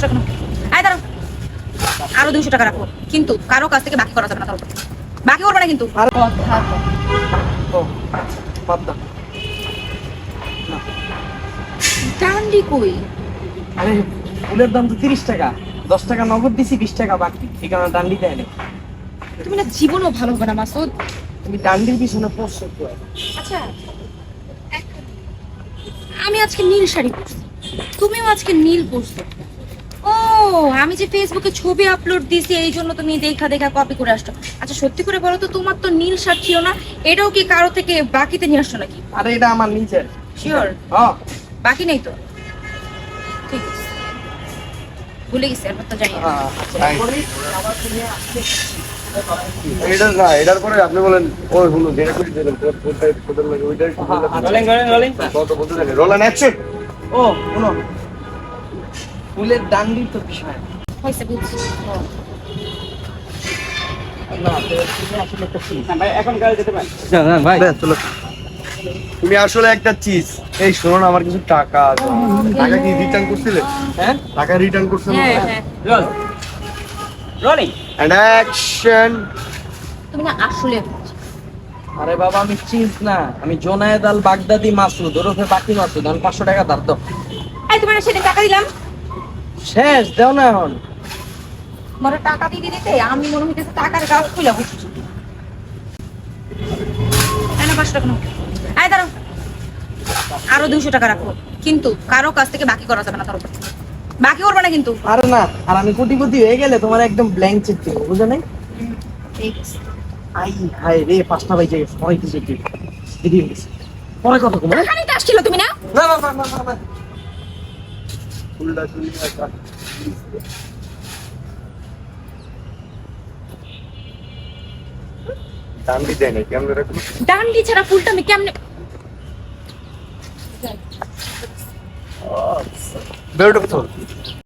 পাঁচশো টাকা আয় দাঁড়াও। আরও দুইশো টাকা রাখো। কিন্তু কারও কাছ থেকে বাকি করা যাবে না তার উপর। বাকি করবে না কিন্তু। ও বাদ দাও। ডান্ডি কই? আরে ফুলের দাম তো তিরিশ টাকা। দশ টাকা নগদ দিছি বিশ টাকা বাকি। এই কারণে ডান্ডি দেয় না তুমি না জীবনও ভালো হবে না মাসুদ। তুমি ডান্ডির পিছনে পড়ছো। আচ্ছা আমি আজকে নীল শাড়ি পরছি। তুমিও আজকে নীল পরছো। আমি যে ফেসবুকে ছবি আপলোড দিছি এই জন্য তুমি দেখা দেখা কপি করে আসছো আচ্ছা সত্যি করে বলো তো তোমার তো নীল শার্ট ছিল না এটাও কি কারও থেকে বাকিতে নিয়ে আসছো নাকি? আরে এটা আমার নিজের। শিওর হ্যাঁ। বাকি নেই তো? ঠিক আছে। ভুলে গেছি এরপর তো জানি না। আচ্ছা আবার তুমি আসতে এটা না এটার পরে আপনি বলেন ওই হলো যেটা করে দিলেন কোথায় কোথায় লাগে ওইটাই রোলিং রোলিং রোলিং কত বলতে জানি রোলান অ্যাকশন ও শুনো ফুলের ডান্ডির তো বিষয় হয়েছে বুঝছি। তো তুমি আসলে একটা চিজ ভাই চলো। তুমি আসলে একটা চিজ এই শোনো না আমার কিছু টাকা আছে। টাকা কি রিটার্ন করছিলে? হ্যাঁ? টাকা রিটার্ন করছিলে হ্যাঁ হ্যাঁ। রোল এন্ড অ্যাকশন তুমি না আসলে আরে বাবা আমি চিজ না। আমি জোনায়েদ আল বাগদাদি মাসুদ ওরফে বাকি মাসুদ আমি পাঁচশো টাকা ধার দাও। এই তোমার সেদিন টাকা দিলাম। শেষ দেও না এখন। মনে টাকা দিয়ে দিতে আমি মনে হইতেছে টাকার গাছ খুলে বসছি পাঁচশো টাকা নাও। আয় দাঁড়াও। আরও দুইশো টাকা রাখো। কিন্তু কারও কাছ থেকে বাকি করা যাবে না তার উপর। বাকি করবে না কিন্তু। আরে না আর আমি কোটিপতি হয়ে গেলে তোমার একদম ব্ল্যাঙ্ক চেক দেবো বুঝো নাই? ঠিক আছে। আই হাই রে পাঁচটা বাজে গেছে অনেক কিছু গেছে পরে কথা কমো হ্যাঁ? আসছিল তুমি না না না না না। खुला दुनिया का डांडी देने कैमने रख डांडी छरा फुलटा में क्या बेड को थोड़ा।